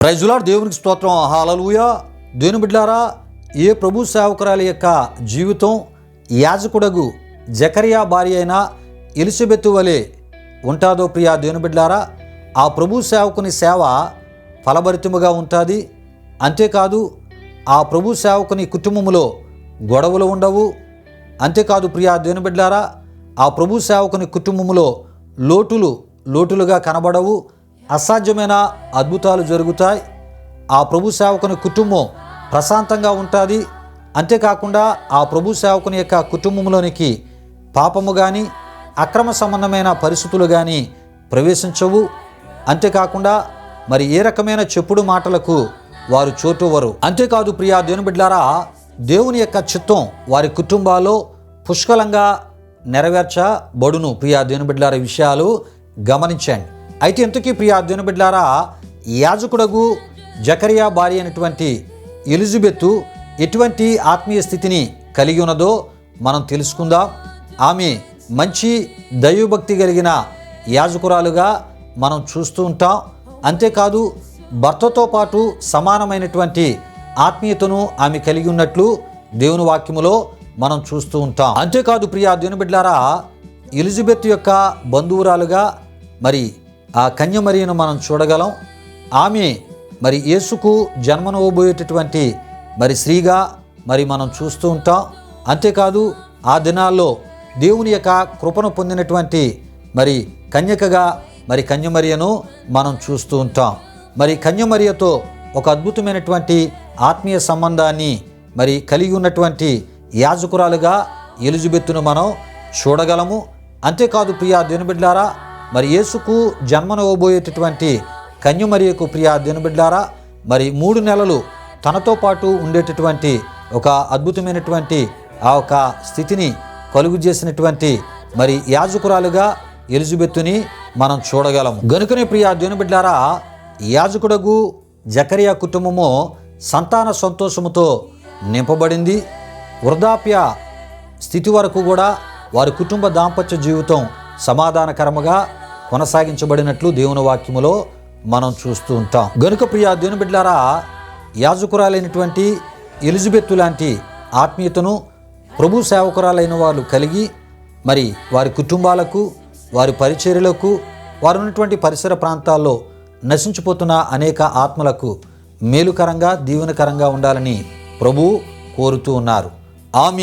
ప్రైజులాడ్ దేవునికి స్తోత్రం. హాలలుయ దేని బిడ్డారా ఏ ప్రభు సేవకురాలి యొక్క జీవితం యాజకుడగు జకరియా భార్య అయిన ఎలిజబెత్ వలె ఉంటాదో ప్రియా దేని బిడ్డారా ఆ ప్రభు సేవకుని సేవ ఫలభరితముగా ఉంటుంది. అంతేకాదు ఆ ప్రభు సేవకుని కుటుంబములో గొడవలు ఉండవు. అంతేకాదు ప్రియా దేని బిడ్డారా ఆ ప్రభు సేవకుని కుటుంబములో లోటులు లోటులుగా కనబడవు. అసాధ్యమైన అద్భుతాలు జరుగుతాయి. ఆ ప్రభు సేవకుని కుటుంబం ప్రశాంతంగా ఉంటుంది. అంతేకాకుండా ఆ ప్రభు సేవకుని యొక్క కుటుంబంలోనికి పాపము కానీ అక్రమ సంబంధమైన పరిస్థితులు కానీ ప్రవేశించవు. అంతేకాకుండా మరి ఏ రకమైన చెప్పుడు మాటలకు వారు చోటువరు అంతేకాదు ప్రియా దేవుని బిడ్డారా దేవుని యొక్క చిత్తం వారి కుటుంబాల్లో పుష్కలంగా నెరవేర్చబడును. ప్రియా దేవుని బిడ్డారా విషయాలు గమనించండి. అయితే ఇంతకీ ప్రియా అర్జున బిడ్డారా యాజకుడగు జకరియా భార్య అయినటువంటి ఎలిజబెత్ ఎటువంటి ఆత్మీయ స్థితిని కలిగి ఉన్నదో మనం తెలుసుకుందాం. ఆమె మంచి దైవభక్తి కలిగిన యాజకురాలుగా మనం చూస్తూ ఉంటాం. అంతేకాదు భర్తతో పాటు సమానమైనటువంటి ఆత్మీయతను ఆమె కలిగి ఉన్నట్లు దేవుని వాక్యములో మనం చూస్తూ ఉంటాం. అంతేకాదు ప్రియా దేవుని బిడ్డారా ఎలిజబెత్ యొక్క బంధువురాలుగా మరి ఆ కన్యమరియను మనం చూడగలం. ఆమె మరి యేసుకు జన్మనవ్వబోయేటటువంటి మరి స్త్రీగా మరి మనం చూస్తూ ఉంటాం. అంతేకాదు ఆ దినాల్లో దేవుని యొక్క కృపను పొందినటువంటి మరి కన్యకగా మరి కన్యమరియను మనం చూస్తూ ఉంటాం. మరి కన్యమరియతో ఒక అద్భుతమైనటువంటి ఆత్మీయ సంబంధాన్ని మరి కలిగి ఉన్నటువంటి యాజకురాలుగా ఎలిజబెత్తును మనం చూడగలము. అంతేకాదు ప్రియా దినబిడ్లారా మరి యేసుకు జన్మనవ్వబోయేటటువంటి కన్యమరియకు ప్రియా దినబిడ్లారా మరి మూడు నెలలు తనతో పాటు ఉండేటటువంటి ఒక అద్భుతమైనటువంటి ఆ ఒక స్థితిని కలుగు చేసినటువంటి మరి యాజకురాలుగా ఎలిజబెత్తుని మనం చూడగలం గనుకనే ప్రియా దేవుని యాజకుడగు జకరియా కుటుంబము సంతాన సంతోషముతో నింపబడింది. వృద్ధాప్య స్థితి వరకు కూడా వారి కుటుంబ దాంపత్య జీవితం సమాధానకరముగా కొనసాగించబడినట్లు దేవుని వాక్యములో మనం చూస్తూ ఉంటాం. గనుక ప్రియ దేవుని బిడ్డారా యాజకురాలైనటువంటి ఎలిజబెత్తు లాంటి ఆత్మీయతను ప్రభు సేవకురాలైన వాళ్ళు కలిగి మరి వారి కుటుంబాలకు వారి పరిచర్యలకు వారు ఉన్నటువంటి పరిసర ప్రాంతాల్లో నశించిపోతున్న అనేక ఆత్మలకు మేలుకరంగా దీవెనకరంగా ఉండాలని ప్రభు కోరుతూ ఉన్నారు. ఆమె